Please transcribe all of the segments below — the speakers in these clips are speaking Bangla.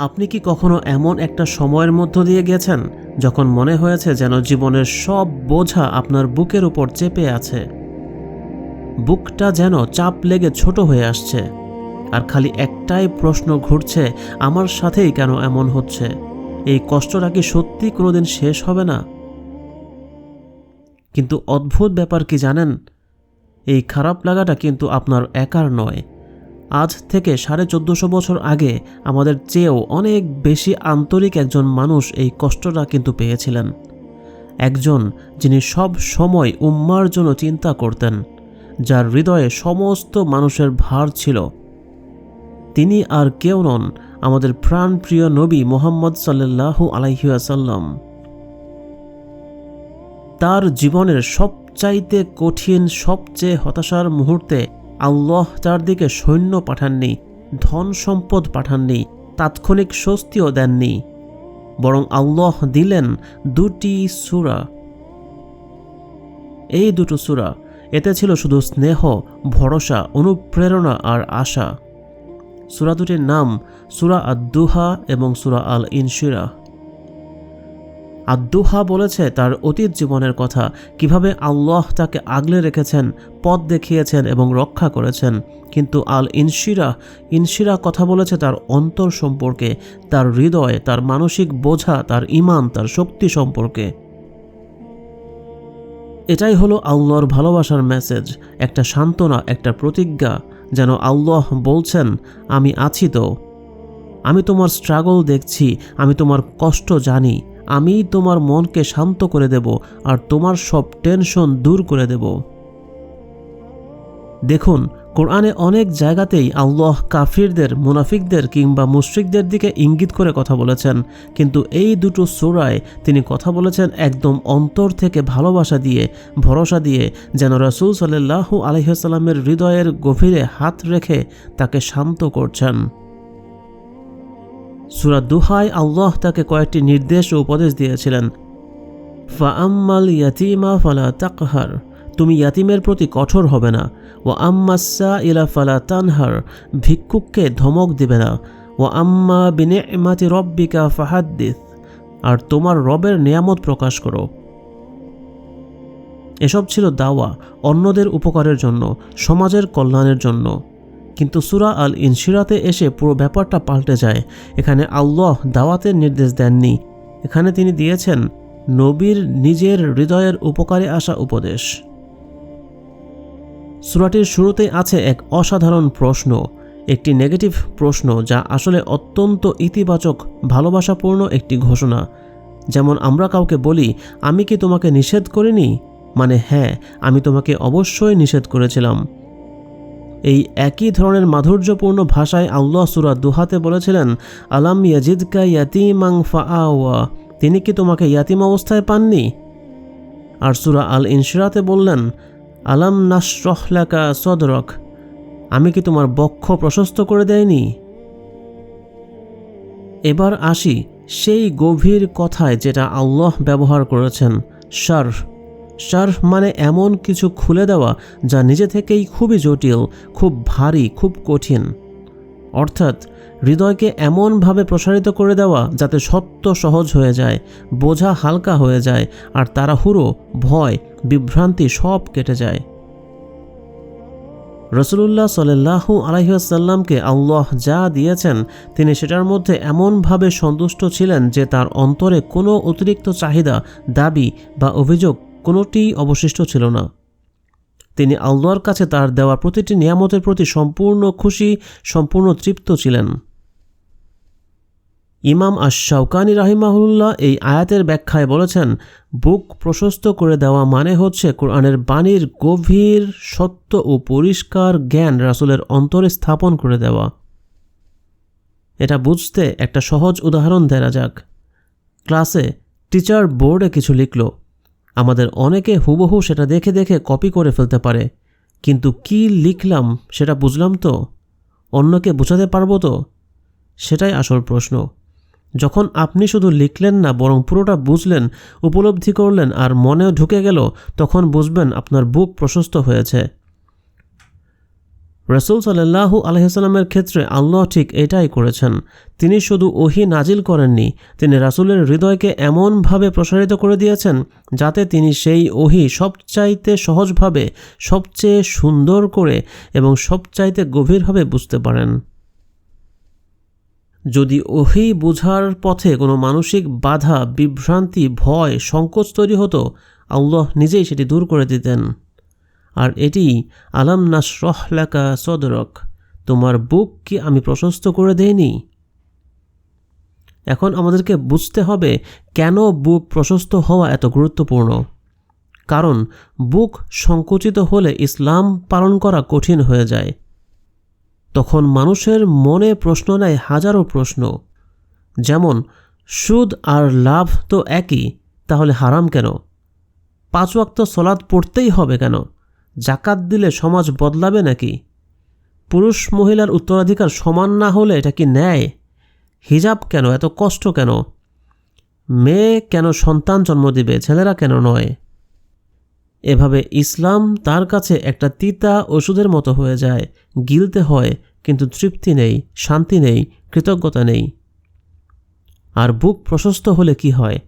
আপনি কি কখনো এমন একটা সময়ের মধ্য দিয়ে গেছেন যখন মনে হয়েছে যেন জীবনের সব বোঝা আপনার বুকের উপর চেপে আছে? বুকটা যেন চাপ লেগে ছোট হয়ে আসছে, আর খালি একটাই প্রশ্ন ঘুরছে, আমার সাথেই কেন এমন হচ্ছে? এই কষ্টটা কি সত্যি কোনোদিন শেষ হবে না? কিন্তু অদ্ভুত ব্যাপার কি জানেন? এই খারাপ লাগাটা কিন্তু আপনার একার নয়। আজ থেকে সাড়ে চোদ্দশো বছর আগে আমাদের চেয়েও অনেক বেশি আন্তরিক একজন মানুষ এই কষ্টটা কিন্তু পেয়েছিলেন। একজন যিনি সব সময় উম্মার জন্য চিন্তা করতেন, যার হৃদয়ে সমস্ত মানুষের ভার ছিল। তিনি আর কেউ নন আমাদের প্রাণপ্রিয় নবী মোহাম্মদ সাল্লাল্লাহু আলাইহাসাল্লাম তার জীবনের সবচাইতে কঠিন, সবচেয়ে হতাশার মুহূর্তে আল্লাহ তার দিকে সৈন্য পাঠাননি, ধন সম্পদ পাঠাননি, তাৎক্ষণিক স্বস্তিও দেননি। বরং আল্লাহ দিলেন দুটি সুরা। এই দুটো সুরা, এতে ছিল শুধু স্নেহ, ভরসা, অনুপ্রেরণা আর আশা। সুরা দুটির নাম সুরা আদ্দুহা এবং সুরা আল ইনশিরা আদ্দুহা বলেছে তার অতীত জীবনের কথা, কীভাবে আল্লাহ তাকে আগলে রেখেছেন, পথ দেখিয়েছেন এবং রক্ষা করেছেন। কিন্তু আল ইনশিরা ইনশিরা কথা বলেছে তার অন্তর সম্পর্কে, তার হৃদয়, তার মানসিক বোঝা, তার ইমান তার শক্তি সম্পর্কে। এটাই হলো আল্লাহর ভালোবাসার মেসেজ একটা সান্ত্বনা, একটা প্রতিজ্ঞা, যেন আল্লাহ বলছেন, আমি আছি তো। আমি তোমার স্ট্রাগল দেখছি, আমি তোমার কষ্ট জানি। আমি তোমার মনকে শান্ত করে দেব আর তোমার সব টেনশন দূর করে দেব। দেখুন, কোরআনে অনেক জায়গাতেই আল্লাহ কাফিরদের, মুনাফিকদের কিংবা মুশ্রিকদের দিকে ইঙ্গিত করে কথা বলেছেন। কিন্তু এই দুটো সোরায় তিনি কথা বলেছেন একদম অন্তর থেকে ভালোবাসা দিয়ে, ভরসা দিয়ে, যেন রাসুল সাল্লাহু আলহিহাস্লামের হৃদয়ের গভীরে হাত রেখে তাকে শান্ত করছেন। সুরা দুহাই আল্লাহ তাকে কয়েকটি নির্দেশ ও উপদেশ দিয়েছিলেন। ফা আম্মাল ইয়াতিমা ফালা তাকহার, তুমি ইয়াতিমের প্রতি কঠোর হবে না। ও আম্মাসা ইলা ফালা তানহার, ভিক্ষুককে ধমক দিবে না। ও আম্মা বিনে ইমাতি রব্বিকা ফাহাদ্দিস, আর তোমার রবের নিয়ামত প্রকাশ করো। এসব ছিল দাওয়া অন্যদের উপকারের জন্য, সমাজের কল্যাণের জন্য। কিন্তু সুরা আল ইনশিরাতে এসে পুরো ব্যাপারটা পাল্টে যায়। এখানে আল্লাহ দাওয়াতের নির্দেশ দেননি। এখানে তিনি দিয়েছেন নবীর নিজের হৃদয়ের উপকারে আসা উপদেশ। সুরাটির শুরুতেই আছে এক অসাধারণ প্রশ্ন, একটি নেগেটিভ প্রশ্ন যা আসলে অত্যন্ত ইতিবাচক, ভালোবাসাপূর্ণ একটি ঘোষণা। যেমন, আমরা কাউকে বলি, আমি কি তোমাকে নিষেধ করিনি? মানে হ্যাঁ আমি তোমাকে অবশ্যই নিষেধ করেছিলাম। এই একই ধরনের মাধুর্যপূর্ণ ভাষায় আল্লাহ সুরা দুহাতে বলেছিলেন, আলাম ইয়াজিদকা ইয়াতিমাং ফাআওয়া তিনি কি তোমাকে ইয়াতিম অবস্থায় পাননি? আর সুরা আল ইনশিরাতে বললেন, আলাম নাসরহলাকা সদরক আমি কি তোমার বক্ষ প্রশস্ত করে দেয়নি? এবার আসি সেই গভীর কথায় যেটা আল্লাহ ব্যবহার করেছেন শার শার মানে এমন কিছু খুলে দেওয়া যা নিজে থেকেই খুবই জটিল, খুব ভারী, খুব কঠিন। অর্থাৎ, হৃদয়কে এমনভাবে প্রসারিত করে দেওয়া যাতে সত্য সহজ হয়ে যায়, বোঝা হালকা হয়ে যায়, আর তাড়াহুড়ো, ভয়, বিভ্রান্তি সব কেটে যায়। রসুল্লাহ সাল্লাহু আলহিহাসাল্লামকে আল্লাহ যা দিয়েছেন, তিনি সেটার মধ্যে এমনভাবে সন্তুষ্ট ছিলেন যে তার অন্তরে কোনো অতিরিক্ত চাহিদা, দাবি বা অভিযোগ কোনোটিই অবশিষ্ট ছিল না। তিনি আল্লাহর কাছে তার দেওয়া প্রতিটি নিয়ামতের প্রতি সম্পূর্ণ খুশি, সম্পূর্ণ তৃপ্ত ছিলেন। ইমাম আশাউকানি রাহিমাহুল্লাহ এই আয়াতের ব্যাখ্যায় বলেছেন, বুক প্রশস্ত করে দেওয়া মানে হচ্ছে কোরআনের বাণীর গভীর, সত্য ও পরিষ্কার জ্ঞান রাসুলের অন্তরে স্থাপন করে দেওয়া। এটা বুঝতে একটা সহজ উদাহরণ দেওয়া যাক। ক্লাসে টিচার বোর্ডে কিছু লিখল আমাদের অনেকে হুবহু সেটা দেখে দেখে কপি করে ফেলতে পারে। কিন্তু কি লিখলাম সেটা বুঝলাম তো? অন্যকে বোঝাতে পারব তো? সেটাই আসল প্রশ্ন। যখন আপনি শুধু লিখলেন না, বরং পুরোটা বুঝলেন, উপলব্ধি করলেন আর মনেও ঢুকে গেল, তখন বুঝবেন আপনার বুক প্রশস্ত হয়েছে। রসুল সাল্লাহু আলহিসাল্লামের ক্ষেত্রে আল্লাহ ঠিক এটাই করেছেন। তিনি শুধু ওহি নাজিল করেননি, তিনি রাসুলের হৃদয়কে এমনভাবে প্রসারিত করে দিয়েছেন যাতে তিনি সেই ওহি সবচাইতে সহজভাবে, সবচেয়ে সুন্দর করে এবং সবচাইতে গভীরভাবে বুঝতে পারেন। যদি ওহি বোঝার পথে কোনো মানসিক বাধা, বিভ্রান্তি, ভয়, সংকোচ তৈরি হতো, আল্লাহ নিজেই সেটি দূর করে দিতেন। আর এটি, আলাম নাসরহ লেকা সদরক, তোমার বুক কি আমি প্রশস্ত করে দেইনি? এখন আমাদেরকে বুঝতে হবে কেন বুক প্রশস্ত হওয়া এত গুরুত্বপূর্ণ। কারণ, বুক সংকুচিত হলে ইসলাম পালন করা কঠিন হয়ে যায়। তখন মানুষের মনে প্রশ্ন নেয় হাজারো প্রশ্ন। যেমন, সুদ আর লাভ তো একই, তাহলে হারাম কেন? পাঁচ ওয়াক্ত সলাদ পড়তেই হবে কেন? জাকাত দিলে সমাজ বদলাবে নাকি? পুরুষ মহিলার উত্তরাধিকার সমান না হলে এটা কি ন্যায়? হিজাব কেন? এত কষ্ট কেন? মেয়ে কেন সন্তান জন্ম দিবে, ছেলেরা কেন নয়? এভাবে ইসলাম তার কাছে একটা তিতা ওষুধের মতো হয়ে যায়। গিলতে হয়, কিন্তু তৃপ্তি নেই, শান্তি নেই, কৃতজ্ঞতা নেই। আর বুক প্রশস্ত হলে কি হয়?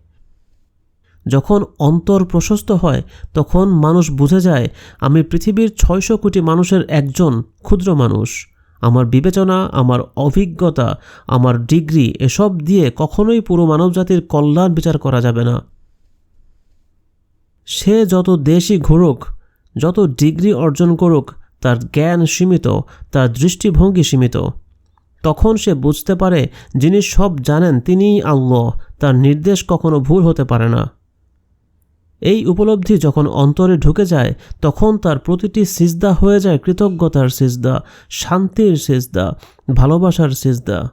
যখন অন্তর প্রশস্ত হয়, তখন মানুষ বুঝে যায়, আমি পৃথিবীর ছয়শো কোটি মানুষের একজন ক্ষুদ্র মানুষ। আমার বিবেচনা, আমার অভিজ্ঞতা, আমার ডিগ্রি, এসব দিয়ে কখনোই পুরো মানবজাতির কল্যাণ বিচার করা যাবে না। সে যত দেশই ঘুরুক, যত ডিগ্রি অর্জন করুক, তার জ্ঞান সীমিত, তার দৃষ্টিভঙ্গি সীমিত। তখন সে বুঝতে পারে, যিনি সব জানেন, তিনিই আল্লাহ। তার নির্দেশ কখনো ভুল হতে পারে না। এই উপলব্ধি যখন অন্তরে ঢুকে যায়, তখন তার প্রতিটি সিজদা হয়ে যায় কৃতজ্ঞতার সিজদা, শান্তির সিজদা, ভালোবাসার সিজদা।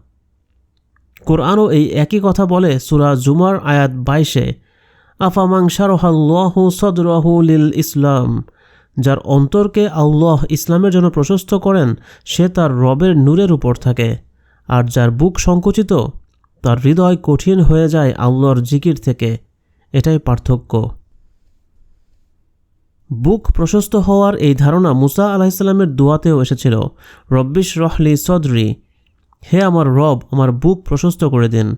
কোরআনও এই একই কথা বলে সুরা জুমার আয়াত বাইশে আফামাং শারহাল্লাহু সদরাহু লিল ইসলাম যার অন্তরকে আল্লাহ ইসলামের জন্য প্রশস্ত করেন, সে তার রবের নূরের উপর থাকে। আর যার বুক সংকুচিত, তার হৃদয় কঠিন হয়ে যায় আল্লাহর জিকির থেকে। এটাই পার্থক্য। বুক প্রশস্ত হওয়ার এই ধারণা মুসা আলাহিসাল্লামের দোয়াতেও এসেছিল। রব্বিশ রহলি সদরি, হে আমার রব, আমার বুক প্রশস্ত করে দিন।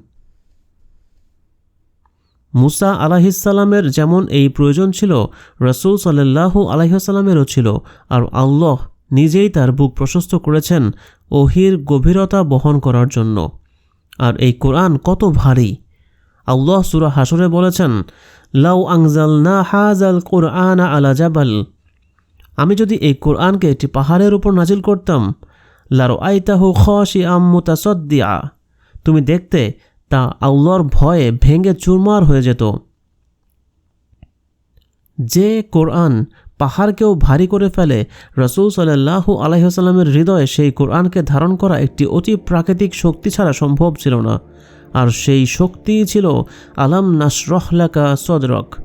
মুসা আলাহিসাল্লামের যেমন এই প্রয়োজন ছিল, রসুল সাল্লাহু আলাইসাল্লামেরও ছিল, আর আল্লাহ নিজেই তার বুক প্রশস্ত করেছেন ওহির গভীরতা বহন করার জন্য। আর এই কোরআন কত ভারী! আল্লাহ সুরা হাসরে বলেছেন, লাউ আংজাল না হাজাল কোরআন আলা জাবাল। আমি যদি এই কোরআনকে একটি পাহাড়ের উপর নাজিল করতাম লারো আইতাহু খসি আম্মুতাসদ্দিয়া তুমি দেখতে তা আল্লাহর ভয়ে ভেঙে চুরমার হয়ে যেত। যে কোরআন পাহাড়কেও ভারী করে ফেলে, রসুল সাল্লাহু আলাইসাল্লামের হৃদয়ে সেই কোরআনকে ধারণ করা একটি অতি প্রাকৃতিক শক্তি ছাড়া সম্ভব ছিল না। আর সেই শক্তিই ছিল আলাম নাসরহলাকা সদরক।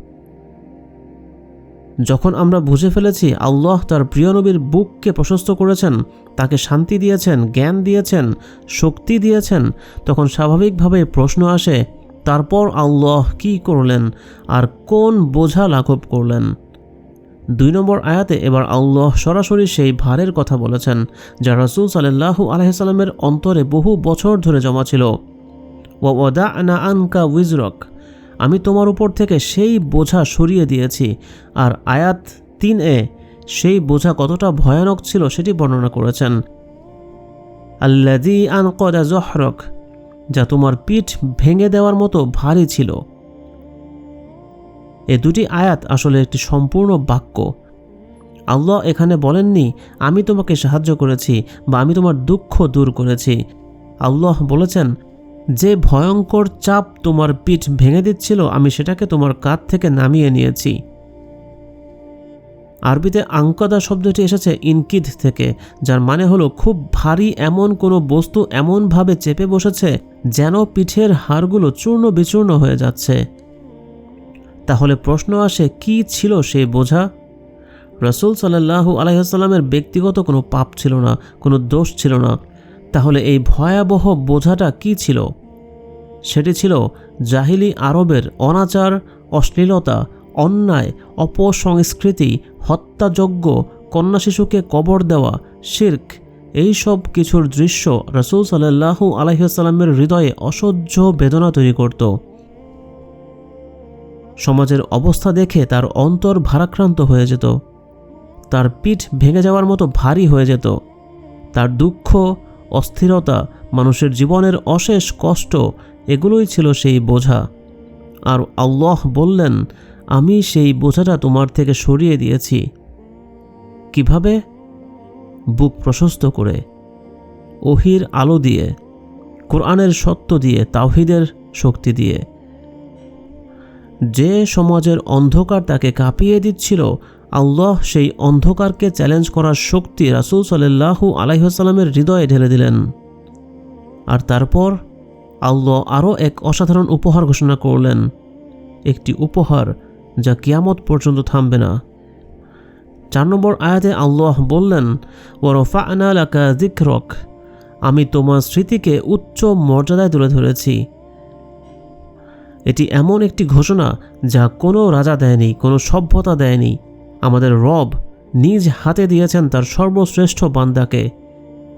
যখন আমরা বুঝে ফেলেছি আল্লাহ তার প্রিয় নবীর বুককে প্রশস্ত করেছেন, তাকে শান্তি দিয়েছেন, জ্ঞান দিয়েছেন, শক্তি দিয়েছেন, তখন স্বাভাবিকভাবে প্রশ্ন আসে, তারপর আল্লাহ কি করলেন আর কোন বোঝা লাঘব করলেন? দুই নম্বর আয়াতে এবার আল্লাহ সরাসরি সেই ভারের কথা বলেছেন, যা রসুল সাল্লাহু আলহিসাল্লামের অন্তরে বহু বছর ধরে জমা ছিল। ওদা আনা আনকা উইজরক আমি তোমার উপর থেকে সেই বোঝা সরিয়ে দিয়েছি, আর আয়াত তিন এ, সেই বোঝা কতটা ভয়ানক ছিল সেটি বর্ণনা করেছেন। আল্লাদি আন কদা জহরক যা তোমার পিঠ ভেঙে দেওয়ার মতো ভারী ছিল। এ দুটি আয়াত আসলে একটি সম্পূর্ণ বাক্য। আল্লাহ এখানে বলেননি, আমি তোমাকে সাহায্য করেছি বা আমি তোমার দুঃখ দূর করেছি। আল্লাহ বলেছেন যে ভয়ঙ্কর চাপ তোমার পিঠ ভেঙে দিচ্ছিল, আমি সেটাকে তোমার কাঁধ থেকে নামিয়ে নিয়েছি। আরবিতে আঙ্কদা শব্দটি এসেছে ইনকিদ থেকে, যার মানে হলো খুব ভারী এমন কোনো বস্তু এমনভাবে চেপে বসেছে যেন পিঠের হাড়গুলো চূর্ণ বিচূর্ণ হয়ে যাচ্ছে। তাহলে প্রশ্ন আসে, কি ছিল সেই বোঝা? রসুল সাল্লাহু আলাইসাল্লামের ব্যক্তিগত কোনো পাপ ছিল না, কোনো দোষ ছিল না। তাহলে এই ভয়াবহ বোঝাটা কি ছিল? সেটি ছিল জাহিলি আরবের অনাচার, অশ্লীলতা, অন্যায়, অপসংস্কৃতি, হত্যাযজ্ঞ, কন্যা শিশুকে কবর দেওয়া, শির্ক এই সব কিছুর দৃশ্য রসুল সাল্লাহু আলহিহাস্লামের হৃদয়ে অসহ্য বেদনা তৈরি করত। সমাজের অবস্থা দেখে তার অন্তর ভারাক্রান্ত হয়ে যেত। তার পিঠ ভেঙে যাওয়ার মতো ভারী হয়ে যেত। তার দুঃখ অস্থিরতা, মানুষের জীবনের অশেষ কষ্ট, এগুলোই ছিল সেই বোঝা। আর আল্লাহ বললেন, আমি সেই বোঝাটা তোমার থেকে সরিয়ে দিয়েছি। কীভাবে? বুক প্রশস্ত করে, ওহির আলো দিয়ে, কোরআনের সত্য দিয়ে, তাওহিদের শক্তি দিয়ে। যে সমাজের অন্ধকার তাকে কাঁপিয়ে দিচ্ছিল আল্লাহ সেই অন্ধকারকে চ্যালেঞ্জ করার শক্তি রাসুল সাল্লাহু আলাইসাল্লামের হৃদয়ে ঢেলে দিলেন। আর তারপর আল্লাহ আরও এক অসাধারণ উপহার ঘোষণা করলেন। একটি উপহার যা কিয়ামত পর্যন্ত থামবে না। চার নম্বর আয়াতে আল্লাহ বললেন ওরফা আনালাকা দিকরক আমি তোমার স্মৃতিকে উচ্চ মর্যাদায় তুলে ধরেছি। এটি এমন একটি ঘোষণা যা কোনো রাজা দেয়নি, কোনো সভ্যতা দেয়নি। আমাদের রব নিজ হাতে দিয়েছেন তার সর্বশ্রেষ্ঠ বান্দাকে।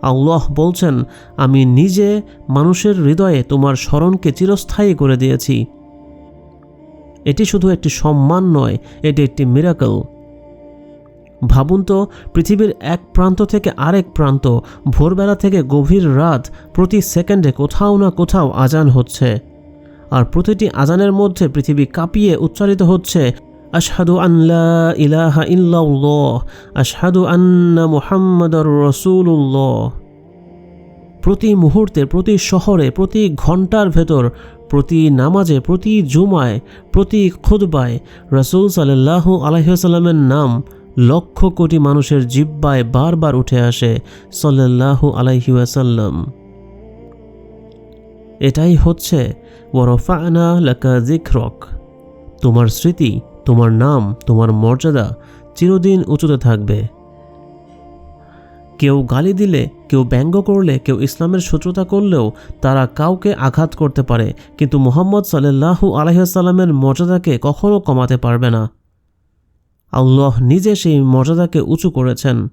আল্লাহ বলছেন, আমি নিজে মানুষের হৃদয়ে তোমার স্মরণকে চিরস্থায়ী করে দিয়েছি। এটি শুধু একটি সম্মান নয়, এটি একটি মিরাকল ভাবুন তো, পৃথিবীর এক প্রান্ত থেকে আরেক প্রান্ত, ভোরবেলা থেকে গভীর রাত প্রতি সেকেন্ডে কোথাও না কোথাও আজান হচ্ছে। আর প্রতিটি আজানের মধ্যে পৃথিবী কাঁপিয়ে উচ্চারিত হচ্ছে আশহাদু আল্লাহ ইলাহা ইল্লাল্লাহ, আশহাদু আন্না মুহাম্মাদুর রসুল্লাহ প্রতি মুহূর্তে, প্রতি শহরে, প্রতি ঘণ্টার ভেতর, প্রতি নামাজে, প্রতি জুমায়, প্রতি খুদবায় রসুল সাল্লাহ আলহিসাল্লামের নাম লক্ষ কোটি মানুষের জিব্বায় বারবার উঠে আসে সাল্লাহু আলাইহিউসাল্লাম এটাই হচ্ছে ওরফায়না লাকা জিক্রক তোমার স্মৃতি তোমার নাম, তোমার মর্যাদা চিরদিন উঁচুতে থাকবে। কেউ গালি দিলে, কেউ ব্যঙ্গ করলে, কেউ ইসলামের শত্রুতা করলেও তারা কাউকে আঘাত করতে পারে, কিন্তু মোহাম্মদ সাল্লাহু আলহিসাল্লামের মর্যাদাকে কখনও কমাতে পারবে না। আল্লাহ নিজে সেই মর্যাদাকে উঁচু করেছেন।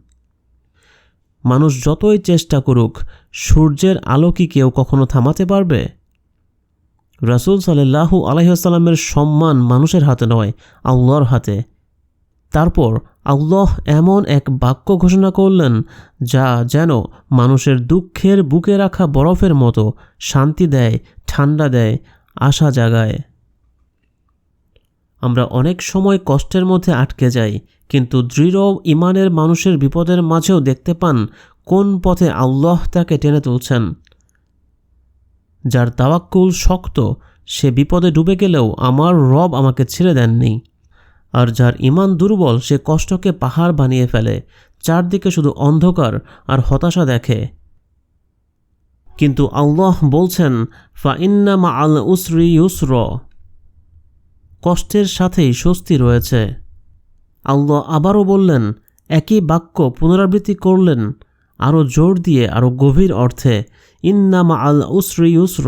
মানুষ যতই চেষ্টা করুক, সূর্যের আলো কি কেউ কখনো থামাতে পারবে? রাসুল সাল্লাহু আলহিহাস্লামের সম্মান মানুষের হাতে নয়, আল্লাহর হাতে। তারপর আল্লাহ এমন এক বাক্য ঘোষণা করলেন, যা যেন মানুষের দুঃখের বুকে রাখা বরফের মতো শান্তি দেয়, ঠান্ডা দেয়, আশা জাগায়। আমরা অনেক সময় কষ্টের মধ্যে আটকে যাই, কিন্তু দৃঢ় ইমানের মানুষের বিপদের মাঝেও দেখতে পান কোন পথে আল্লাহ তাকে টেনে তুলছেন। যার তাওয়াক্কুল শক্ত, সে বিপদে ডুবে গেলেও আমার রব আমাকে ছেড়ে দেননি। আর যার ইমান দুর্বল, সে কষ্টকে পাহাড় বানিয়ে ফেলে, চারদিকে শুধু অন্ধকার আর হতাশা দেখে। কিন্তু আল্লাহ বলছেন ফা ইন্না আল উসরি ইউসর। কষ্টের সাথেই স্বস্তি রয়েছে। আল্লাহ আবারও বললেন, একই বাক্য পুনরাবৃত্তি করলেন, আরও জোর দিয়ে, আরও গভীর অর্থে ইন্নামা আল উসরি ইউসর,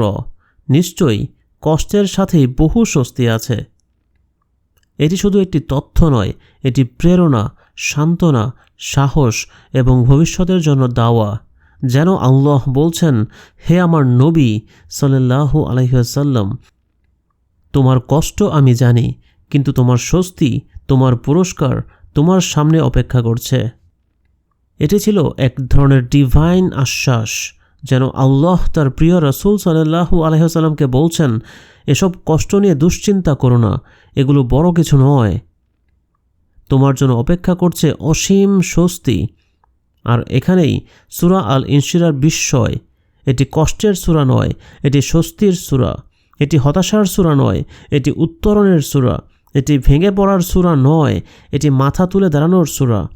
নিশ্চয়ই কষ্টের সাথেই বহু স্বস্তি আছে। এটি শুধু একটি তথ্য নয়, এটি প্রেরণা, সান্ত্বনা, সাহস এবং ভবিষ্যতের জন্য দাওয়া। যেন আল্লাহ বলছেন, হে আমার নবী সাল্লাহু আলহিহাসাল্লাম তোমার কষ্ট আমি জানি, কিন্তু তোমার স্বস্তি, তোমার পুরস্কার তোমার সামনে অপেক্ষা করছে। এটি ছিল এক ধরনের ডিভাইন আশ্বাস। যেন আল্লাহ তার প্রিয় রসুল সাল্লাহু আলহিহাসাল্লামকে বলছেন, এসব কষ্ট নিয়ে দুশ্চিন্তা করো না, এগুলো বড় কিছু নয়। তোমার জন্য অপেক্ষা করছে অসীম স্বস্তি। আর এখানেই সুরা আল ইনশিরার বিস্ময়। এটি কষ্টের সুরা নয়, এটি স্বস্তির সুরা। এটি হতাশার সুরা নয়, এটি উত্তরণের সুরা। এটি ভেঙে পড়ার সুরা নয়, এটি মাথা তুলে দাঁড়ানোর সুরা।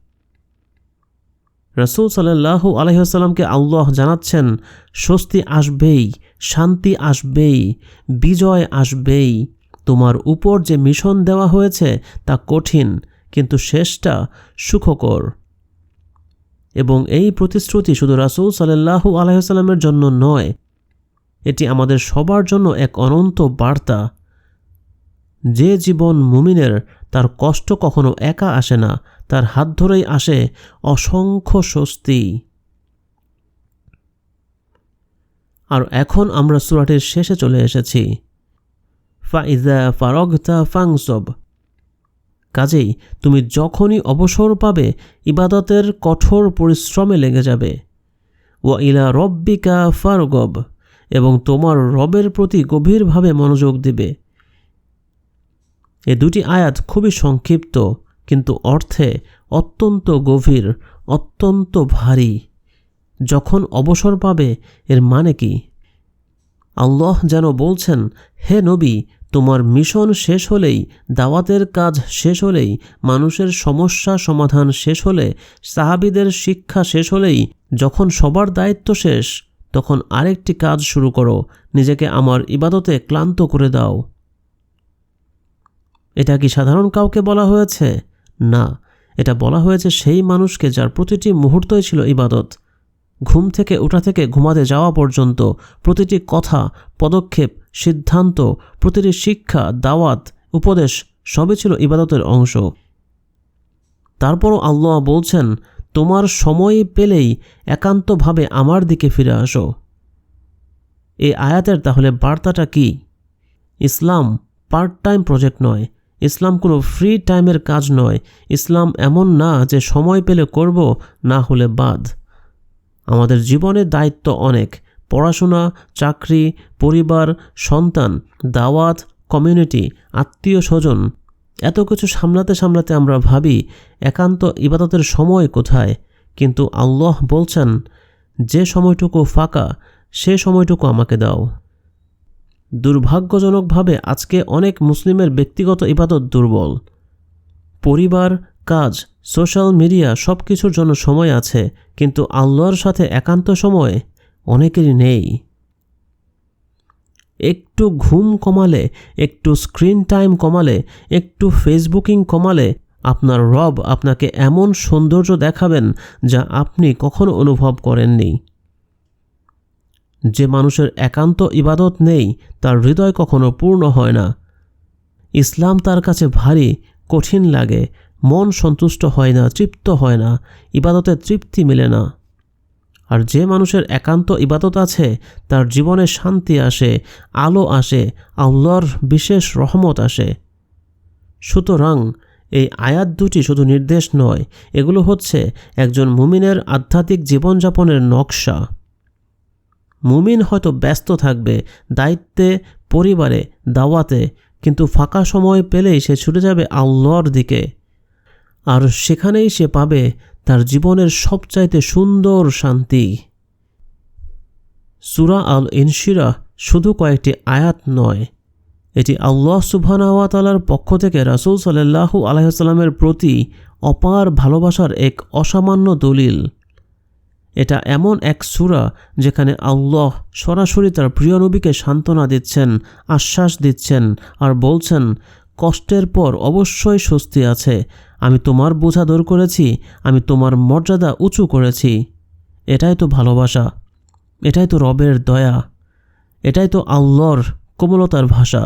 রসুল সাল্লাহু আলহিহাস্লামকে আল্লাহ জানাচ্ছেন, স্বস্তি আসবেই, শান্তি আসবেই, বিজয় আসবেই। তোমার উপর যে মিশন দেওয়া হয়েছে তা কঠিন, কিন্তু শেষটা সুখকর। এবং এই প্রতিশ্রুতি শুধু রাসুল সাল্লাহু আলহিহাস্লামের জন্য নয়, এটি আমাদের সবার জন্য এক অনন্ত বার্তা। যে জীবন মুমিনের, তার কষ্ট কখনো একা আসে না তার হাত ধরেই আসে অসংখ্য স্বস্তি। আর এখন আমরা সুরাটির শেষে চলে এসেছি। ফাইজা ফারগতা ফাংসব। কাজেই তুমি যখনই অবসর পাবে, ইবাদতের কঠোর পরিশ্রমে লেগে যাবে। ও ইলা রব্বিকা ফারগব, এবং তোমার রবের প্রতি গভীরভাবে মনোযোগ দিবে। এ দুটি আয়াত খুবই সংক্ষিপ্ত। কিন্তু অর্থে অত্যন্ত গভীর, অত্যন্ত ভারী। যখন অবসর পাবে, এর মানে কি? আল্লাহ যেন বলছেন, হে নবী, তোমার মিশন শেষ হলেই, দাওয়াতের কাজ শেষ হলেই, মানুষের সমস্যা সমাধান শেষ হলে, সাহাবিদের শিক্ষা শেষ হলেই, যখন সবার দায়িত্ব শেষ, তখন আরেকটি কাজ শুরু করো, নিজেকে আমার ইবাদতে ক্লান্ত করে দাও। এটা কি সাধারণ কাউকে বলা হয়েছে? না, এটা বলা হয়েছে সেই মানুষকে যার প্রতিটি মুহূর্তই ছিল ইবাদত। ঘুম থেকে ওঠা থেকে ঘুমাতে যাওয়া পর্যন্ত প্রতিটি কথা, পদক্ষেপ, সিদ্ধান্ত, প্রতিটি শিক্ষা, দাওয়াত, উপদেশ সবই ছিল ইবাদতের অংশ। তারপরও আল্লাহ বলছেন, তোমার সময় পেলেই একান্তভাবে আমার দিকে ফিরে আসো। এই আয়াতের তাহলে বার্তাটা কি? ইসলাম পার্ট টাইম প্রজেক্ট নয় ইসলাম কোনো ফ্রি টাইমের কাজ নয়। ইসলাম এমন না যে সময় পেলে করব, না হলে বাদ। আমাদের জীবনে দায়িত্ব অনেক। পড়াশোনা, চাকরি, পরিবার, সন্তান, দাওয়াত কমিউনিটি আত্মীয় স্বজন। এত কিছু সামলাতে সামলাতে আমরা ভাবি, একান্ত ইবাদতের সময় কোথায়? কিন্তু আল্লাহ বলছেন, যে সময়টুকু ফাঁকা, সে সময়টুকু আমাকে দাও। দুর্ভাগ্যজনকভাবে আজকে অনেক মুসলিমের ব্যক্তিগত ইবাদত দুর্বল। পরিবার, কাজ, সোশ্যাল মিডিয়া সব কিছুর জন্য সময় আছে, কিন্তু আল্লাহর সাথে একান্ত সময় অনেকেরই নেই। একটু ঘুম কমালে, একটু স্ক্রিন টাইম কমালে, একটু ফেসবুকিং কমালে আপনার রব আপনাকে এমন সৌন্দর্য দেখাবেন যা আপনি কখনো অনুভব করেননি। যে মানুষের একান্ত ইবাদত নেই, তার হৃদয় কখনো পূর্ণ হয় না। ইসলাম তার কাছে ভারী, কঠিন লাগে, মন সন্তুষ্ট হয় না, তৃপ্ত হয় না, ইবাদতে তৃপ্তি মেলে না। আর যে মানুষের একান্ত ইবাদত আছে, তার জীবনে শান্তি আসে, আলো আসে, আল্লাহর বিশেষ রহমত আসে। সুতরাং, এই আয়াত দুটি শুধু নির্দেশ নয়, এগুলো হচ্ছে একজন মুমিনের আধ্যাত্মিক জীবনযাপনের নকশা। মুমিন হয়তো ব্যস্ত থাকবে, দায়িত্বে, পরিবারে, দাওয়াতে, কিন্তু ফাঁকা সময় পেলেই সে ছুটে যাবে আল্লাহর দিকে। আর সেখানেই সে পাবে তার জীবনের সবচাইতে সুন্দর শান্তি। সুরা আল ইনশিরা শুধু কয়েকটি আয়াত নয়, এটি আল্লাহ সুবহানাওয়াতালার পক্ষ থেকে রাসুল সাল্লাহু আলাইসাল্লামের প্রতি অপার ভালোবাসার এক অসামান্য দলিল। এটা এমন এক সুরা যেখানে আল্লাহ সরাসরি তার প্রিয় নবীকে সান্ত্বনা দিচ্ছেন, আশ্বাস দিচ্ছেন আর বলছেন, কষ্টের পর অবশ্যই স্বস্তি আছে। আমি তোমার বোঝা দূর করেছি, আমি তোমার মর্যাদা উঁচু করেছি। এটাই তো ভালোবাসা। এটাই তো রবের দয়া। এটাই তো আল্লাহর কোমলতার ভাষা।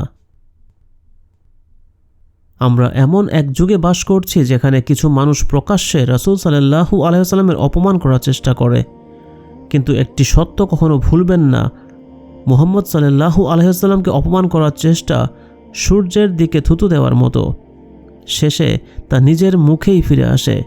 আমরা এমন এক যুগে বাস করছি যেখানে কিছু মানুষ প্রকাশ্যে রাসুল সাল্লাহু আলহামের অপমান করার চেষ্টা করে। কিন্তু একটি সত্য কখনো ভুলবেন না। মুহম্মদ সাল্লাহু আলহামকে অপমান করার চেষ্টা সূর্যের দিকে থুতু দেওয়ার মতো। শেষে তা নিজের মুখেই ফিরে আসে।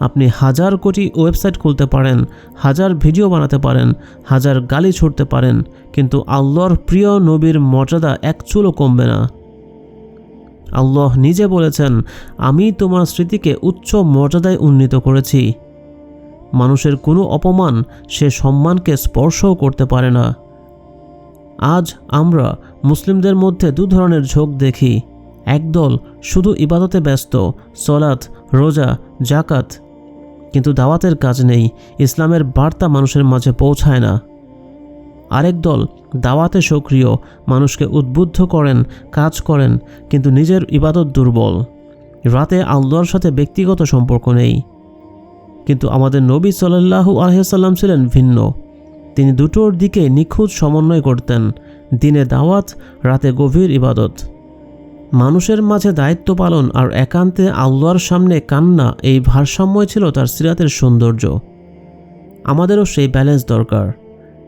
আপনি হাজার কোটি ওয়েবসাইট খুলতে পারেন, হাজার ভিডিও বানাতে পারেন, হাজার গালি ছুটতে পারেন, কিন্তু আল্লাহর প্রিয় নবীর মর্যাদা এক চুলও কমবে না। আল্লাহ নিজে বলেছেন, আমি তোমার স্মৃতিকে উচ্চ মর্যাদায় উন্নীত করেছি। মানুষের কোনো অপমান সে সম্মানকে স্পর্শও করতে পারে না। আজ আমরা মুসলিমদের মধ্যে দু ধরনের ঝোঁক দেখি। একদল শুধু ইবাদতে ব্যস্ত, সলাৎ, রোজা জাকাত কিন্তু দাওয়াতের কাজ নেই, ইসলামের বার্তা মানুষের মাঝে পৌঁছায় না। আরেক দল দাওয়াতে সক্রিয়, মানুষকে উদ্বুদ্ধ করেন, কাজ করেন, কিন্তু নিজের ইবাদত দুর্বল। রাতে আল্লাহর সাথে ব্যক্তিগত সম্পর্ক নেই। কিন্তু আমাদের নবী সাল্লাহু আলহাম ছিলেন ভিন্ন। তিনি দুটোর দিকে নিখুঁত সমন্বয় করতেন, দিনে দাওয়াত, রাতে গভীর ইবাদত। মানুষের মাঝে দায়িত্ব পালন আর একান্তে আল্লাহর সামনে কান্না এই ভারসাম্যই ছিল তার সিরাতের সৌন্দর্য। আমাদেরও সেই ব্যালেন্স দরকার।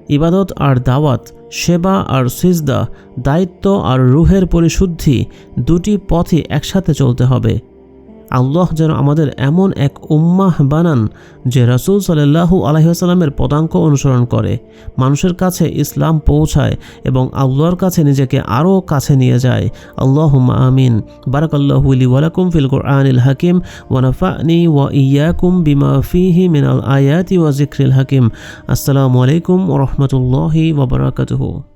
ইবাদত আর দাওয়াত, সেবা আর সিজদা, দায়িত্ব আর রুহের পরিশুদ্ধি দুটি পথই একসাথে চলতে হবে। আল্লাহ যেন আমাদের এমন এক উম্মাহ বানান যে রাসূল সাল্লাল্লাহু আলহিহাস্লামের পদাঙ্ক অনুসরণ করে, মানুষের কাছে ইসলাম পৌঁছায় এবং আল্লাহর কাছে নিজেকে আরও কাছে নিয়ে যায়। আল্লাহ আমিন। বারাকাল্লাহু লি ওয়ালাকুম ফিল কোরআনিল হাকিম ওয়ানাফানি ওয়া ইয়াকুম বিমা ফিহি মিনাল আয়াতি ওয়া জিক্রিল হাকিম। আসসালামু আলাইকুম ওয়া রাহমাতুল্লাহি ওয়া বারাকাতুহু।